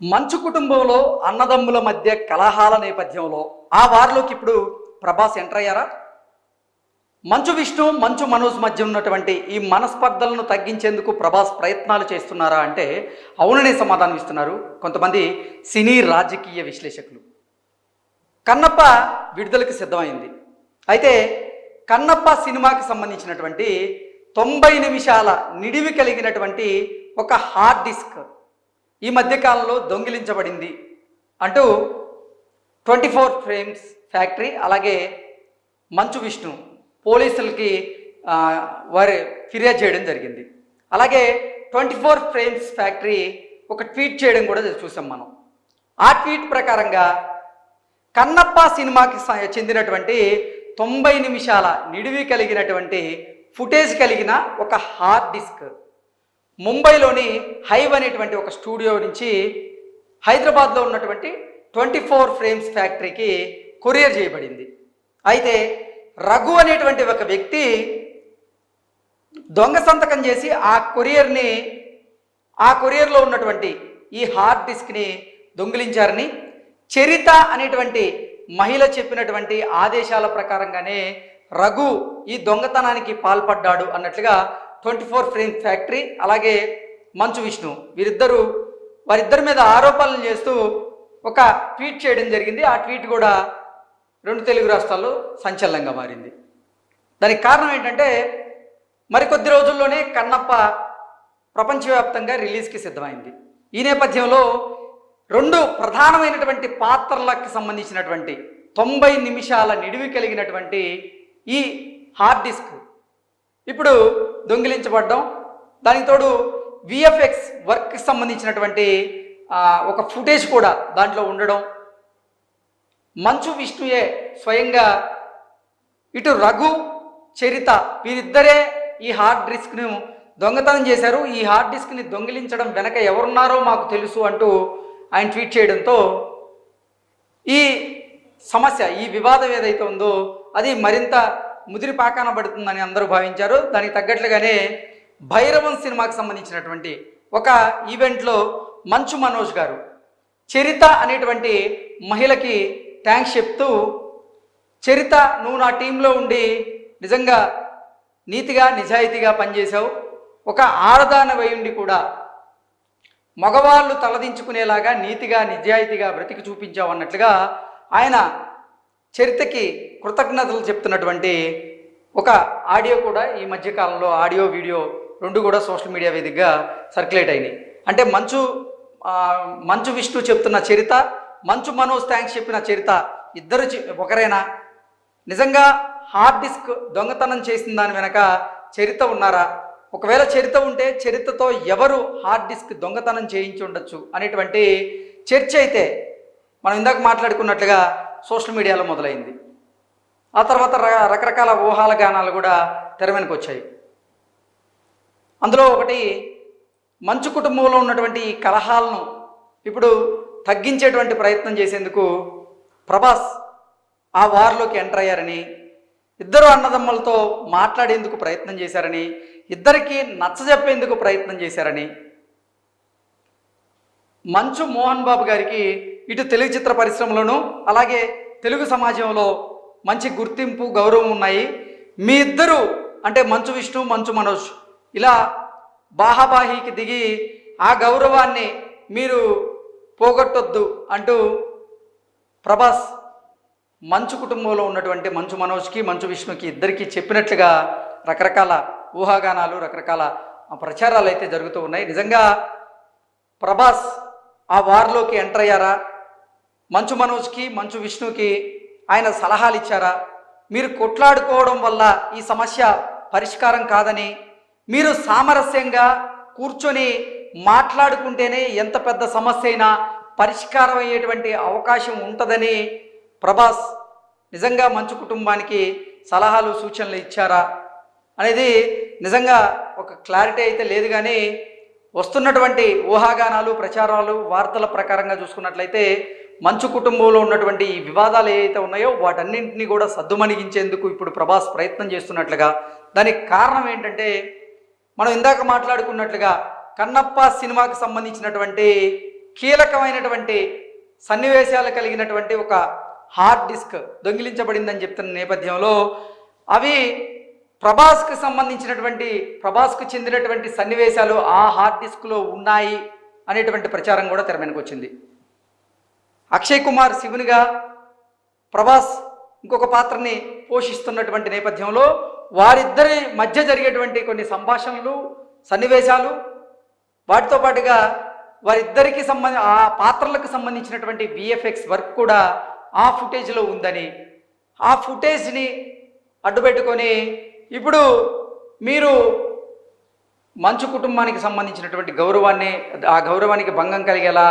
మంచు కుటుంబంలో అన్నదమ్ముల మధ్య కలహాల నేపథ్యంలో ఆ వారిలోకి ఇప్పుడు ప్రభాస్ ఎంటర్ అయ్యారా? మంచు విష్ణు మంచు మనోజ్ మధ్య ఉన్నటువంటి ఈ మనస్పర్ధలను తగ్గించేందుకు ప్రభాస్ ప్రయత్నాలు చేస్తున్నారా అంటే అవుననే సమాధానం ఇస్తున్నారు కొంతమంది సినీ రాజకీయ విశ్లేషకులు. కన్నప్ప విడుదలకు సిద్ధమైంది. అయితే కన్నప్ప సినిమాకి సంబంధించినటువంటి తొంభై నిమిషాల నిడివి కలిగినటువంటి ఒక హార్డ్ డిస్క్ ఈ మధ్యకాలంలో దొంగిలించబడింది అంటూ ట్వంటీ ఫోర్ ఫ్రేమ్స్ ఫ్యాక్టరీ అలాగే మంచు విష్ణు పోలీసులకి వారి ఫిర్యాదు చేయడం జరిగింది. అలాగే ట్వంటీ ఫోర్ ఫ్రేమ్స్ ఫ్యాక్టరీ ఒక ట్వీట్ చేయడం కూడా చూసాం మనం. ఆ ట్వీట్ ప్రకారంగా కన్నప్ప సినిమాకి చెందినటువంటి తొంభై నిమిషాల నిడివి కలిగినటువంటి ఫుటేజ్ కలిగిన ఒక హార్డ్ డిస్క్ ముంబైలోని హైవ్ అనేటువంటి ఒక స్టూడియో నుంచి హైదరాబాద్లో ఉన్నటువంటి ట్వంటీ ఫోర్ ఫ్రేమ్స్ ఫ్యాక్టరీకి కొరియర్ చేయబడింది. అయితే రఘు అనేటువంటి ఒక వ్యక్తి దొంగ సంతకం చేసి ఆ కొరియర్ని ఆ కొరియర్లో ఉన్నటువంటి ఈ హార్డ్ డిస్క్ని దొంగిలించారని చరిత అనేటువంటి మహిళ చెప్పినటువంటి ఆదేశాల ప్రకారంగానే రఘు ఈ దొంగతనానికి పాల్పడ్డాడు అన్నట్లుగా ట్వంటీ ఫోర్ ఫ్రేమ్ ఫ్యాక్టరీ అలాగే మంచు విష్ణు. వీరిద్దరూ వారిద్దరి మీద ఆరోపణలు చేస్తూ ఒక ట్వీట్ చేయడం జరిగింది. ఆ ట్వీట్ కూడా రెండు తెలుగు రాష్ట్రాల్లో సంచలనంగా మారింది. దానికి కారణం ఏంటంటే మరికొద్ది రోజుల్లోనే కన్నప్ప ప్రపంచవ్యాప్తంగా రిలీజ్కి సిద్ధమైంది. ఈ నేపథ్యంలో రెండు ప్రధానమైనటువంటి పాత్రలకు సంబంధించినటువంటి తొంభై నిమిషాల నిడివి కలిగినటువంటి ఈ హార్డ్ డిస్క్ ఇప్పుడు దొంగిలించబడ్డం. దానికి తోడు విఎఫ్ఎక్స్ వర్క్కి సంబంధించినటువంటి ఒక ఫుటేజ్ కూడా దాంట్లో ఉండడం. మంచు విష్ణుయే స్వయంగా ఇటు రఘు చరిత వీరిద్దరే ఈ హార్డ్ డిస్క్ను దొంగతనం చేశారు. ఈ హార్డ్ డిస్క్ని దొంగిలించడం వెనక ఎవరున్నారో మాకు తెలుసు అంటూ ఆయన ట్వీట్ చేయడంతో ఈ సమస్య ఈ వివాదం ఏదైతే ఉందో అది మరింత ముదిరి పాకాన పడుతుందని అందరూ భావించారు. దానికి తగ్గట్లుగానే భైరవం సినిమాకి సంబంధించినటువంటి ఒక ఈవెంట్లో మంచు మనోజ్ గారు చరిత అనేటువంటి మహిళకి థ్యాంక్స్ చెప్తూ చరిత నువ్వు నా టీంలో ఉండి నిజంగా నీతిగా నిజాయితీగా పనిచేశావు. ఒక ఆడదానవై ఉండి కూడా మగవాళ్ళు తలదించుకునేలాగా నీతిగా నిజాయితీగా బ్రతికి చూపించావు అన్నట్లుగా ఆయన చరితకి కృతజ్ఞతలు చెప్తున్నటువంటి ఒక ఆడియో కూడా ఈ మధ్యకాలంలో ఆడియో వీడియో రెండు కూడా సోషల్ మీడియా వేదికగా సర్క్యులేట్ అయినాయి. అంటే మంచు మంచు విష్ణు చెప్తున్న చరిత మంచు మనోజ్ థ్యాంక్స్ చెప్పిన చరిత ఇద్దరు చె- నిజంగా హార్డ్ డిస్క్ దొంగతనం చేసిన దాని వెనక చరిత ఉన్నారా? ఒకవేళ చరిత ఉంటే చరితతో ఎవరు హార్డ్ డిస్క్ దొంగతనం చేయించి ఉండొచ్చు అనేటువంటి చర్చ అయితే మనం ఇందాక మాట్లాడుకున్నట్లుగా సోషల్ మీడియాలో మొదలైంది. ఆ తర్వాత ర- రకరకాల ఊహాల గానాలు కూడా తెర వెనుక వచ్చాయి. అందులో ఒకటి మంచు కుటుంబంలో ఉన్నటువంటి ఈ కలహాలను ఇప్పుడు తగ్గించేటువంటి ప్రయత్నం చేసేందుకు ప్రభాస్ ఆ వార్లోకి ఎంటర్ అయ్యారని ఇద్దరు అన్నదమ్ములతో మాట్లాడేందుకు ప్రయత్నం చేశారని ఇద్దరికి నచ్చజెప్పేందుకు ప్రయత్నం చేశారని మంచు మోహన్ బాబు గారికి ఇటు తెలుగు చిత్ర పరిశ్రమలోనూ అలాగే తెలుగు సమాజంలో మంచి గుర్తింపు గౌరవం ఉన్నాయి. మీ ఇద్దరు అంటే మంచు విష్ణు మంచు మనోజ్ ఇలా బాహాబాహికి దిగి ఆ గౌరవాన్ని మీరు పోగొట్టొద్దు అంటూ ప్రభాస్ మంచు కుటుంబంలో ఉన్నటువంటి మంచు మనోజ్కి మంచు విష్ణుకి ఇద్దరికి చెప్పినట్లుగా రకరకాల ఊహాగానాలు రకరకాల ప్రచారాలు అయితే జరుగుతూ ఉన్నాయి. నిజంగా ప్రభాస్ ఆ వార్లోకి ఎంటర్ అయ్యారా? మంచు మనోజ్కి మంచు విష్ణుకి ఆయన సలహాలు ఇచ్చారా? మీరు కొట్లాడుకోవడం వల్ల ఈ సమస్య పరిష్కారం కాదని మీరు సామరస్యంగా కూర్చొని మాట్లాడుకుంటేనే ఎంత పెద్ద సమస్య అయినా పరిష్కారం అయ్యేటువంటి అవకాశం ఉంటుందని ప్రభాస్ నిజంగా మంచు కుటుంబానికి సలహాలు సూచనలు ఇచ్చారా? అనేది నిజంగా ఒక క్లారిటీ అయితే లేదు కానీ వస్తున్నటువంటి ఊహాగానాలు ప్రచారాలు వార్తల ప్రకారంగా చూసుకున్నట్లయితే మంచు కుటుంబంలో ఉన్నటువంటి ఈ వివాదాలు ఏవైతే ఉన్నాయో వాటన్నింటినీ కూడా సద్దుమణిగించేందుకు ఇప్పుడు ప్రభాస్ ప్రయత్నం చేస్తున్నట్లుగా. దానికి కారణం ఏంటంటే మనం ఇందాక మాట్లాడుకున్నట్లుగా కన్నప్ప సినిమాకి సంబంధించినటువంటి కీలకమైనటువంటి సన్నివేశాలు కలిగినటువంటి ఒక హార్డ్ డిస్క్ దొంగిలించబడిందని చెప్తున్న నేపథ్యంలో అవి ప్రభాస్కు సంబంధించినటువంటి ప్రభాస్కు చెందినటువంటి సన్నివేశాలు ఆ హార్డ్ డిస్క్లో ఉన్నాయి అనేటువంటి ప్రచారం కూడా తెర వచ్చింది. అక్షయ్ కుమార్ శివునిగా ప్రభాస్ ఇంకొక పాత్రని పోషిస్తున్నటువంటి నేపథ్యంలో వారిద్దరి మధ్య జరిగేటువంటి కొన్ని సంభాషణలు సన్నివేశాలు వాటితో పాటుగా వారిద్దరికి సంబంధ ఆ పాత్రలకు సంబంధించినటువంటి విఎఫ్ఎక్స్ వర్క్ కూడా ఆ ఫుటేజ్లో ఉందని. ఆ ఫుటేజ్ని అడ్డుపెట్టుకొని ఇప్పుడు మీరు మంచు కుటుంబానికి సంబంధించినటువంటి గౌరవాన్ని ఆ గౌరవానికి భంగం కలిగేలా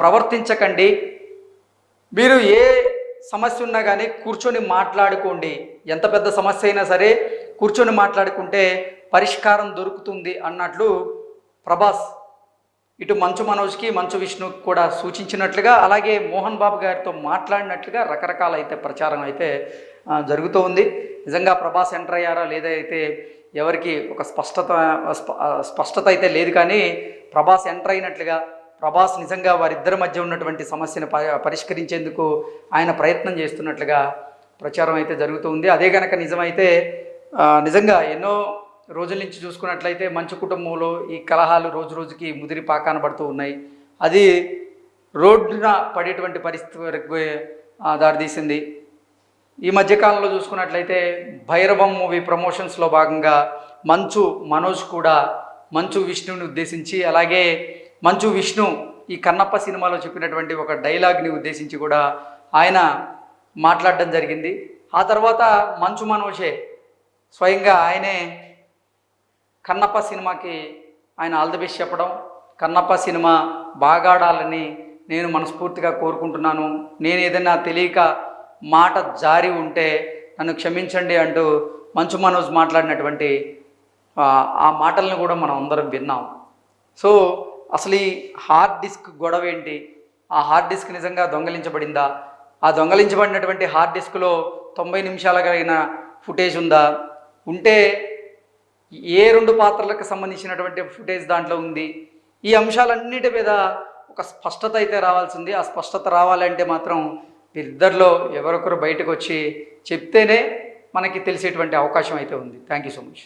ప్రవర్తించకండి. మీరు ఏ సమస్య ఉన్నా కానీ కూర్చొని మాట్లాడుకోండి. ఎంత పెద్ద సమస్య అయినా సరే కూర్చొని మాట్లాడుకుంటే పరిష్కారం దొరుకుతుంది అన్నట్లు ప్రభాస్ ఇటు మంచు మనోజ్కి మంచు విష్ణుకి కూడా సూచించినట్లుగా అలాగే మోహన్ బాబు గారితో మాట్లాడినట్లుగా రకరకాల అయితే ప్రచారం అయితే జరుగుతూ ఉంది. నిజంగా ప్రభాస్ ఎంటర్ అయ్యారా లేదా అయితే ఎవరికి ఒక స్పష్టత స్పష్టత అయితే లేదు కానీ ప్రభాస్ ఎంటర్ అయినట్లుగా ప్రభాస్ నిజంగా వారిద్దరి మధ్య ఉన్నటువంటి సమస్యను ప- పరిష్కరించేందుకు ఆయన ప్రయత్నం చేస్తున్నట్లుగా ప్రచారం అయితే జరుగుతూ ఉంది. అదే కనుక నిజమైతే నిజంగా ఎన్నో రోజుల నుంచి చూసుకున్నట్లయితే మంచు కుటుంబంలో ఈ కలహాలు రోజు రోజుకి ముదిరి పాకాన పడుతూ ఉన్నాయి. అది రోడ్డున పడేటువంటి పరిస్థితి వరకు దారితీసింది ఈ మధ్యకాలంలో చూసుకున్నట్లయితే భైరవం మూవీ ప్రమోషన్స్లో భాగంగా మంచు మనోజ్ కూడా మంచు విష్ణువుని ఉద్దేశించి అలాగే మంచు విష్ణు ఈ కన్నప్ప సినిమాలో చెప్పినటువంటి ఒక డైలాగ్ని ఉద్దేశించి కూడా ఆయన మాట్లాడడం జరిగింది. ఆ తర్వాత మంచు మనోజే స్వయంగా ఆయనే కన్నప్ప సినిమాకి ఆయన ఆల్ ది బెస్ట్ చెప్పడం కన్నప్ప సినిమా బాగా ఆడాలని నేను మనస్ఫూర్తిగా కోరుకుంటున్నాను. నేను ఏదైనా తెలియక మాట జారి ఉంటే నన్ను క్షమించండి అంటూ మంచు మనోజ్ మాట్లాడినటువంటి ఆ, ఆ మాటలను కూడా మనం అందరం విన్నాం. సో అసలు ఈ హార్డ్ డిస్క్ గొడవ ఏంటి? ఆ హార్డ్ డిస్క్ నిజంగా దొంగలించబడిందా? ఆ దొంగలించబడినటువంటి హార్డ్ డిస్క్లో తొంభై నిమిషాల కలిగిన ఫుటేజ్ ఉందా? ఉంటే ఏ రెండు పాత్రలకు సంబంధించినటువంటి ఫుటేజ్ దాంట్లో ఉంది? ఈ అంశాలన్నిటి మీద ఒక స్పష్టత అయితే రావాల్సింది. ఆ స్పష్టత రావాలంటే మాత్రం వీరిద్దరిలో ఎవరొకరు బయటకు వచ్చి చెప్తేనే మనకి తెలిసేటువంటి అవకాశం అయితే ఉంది. Thank you so much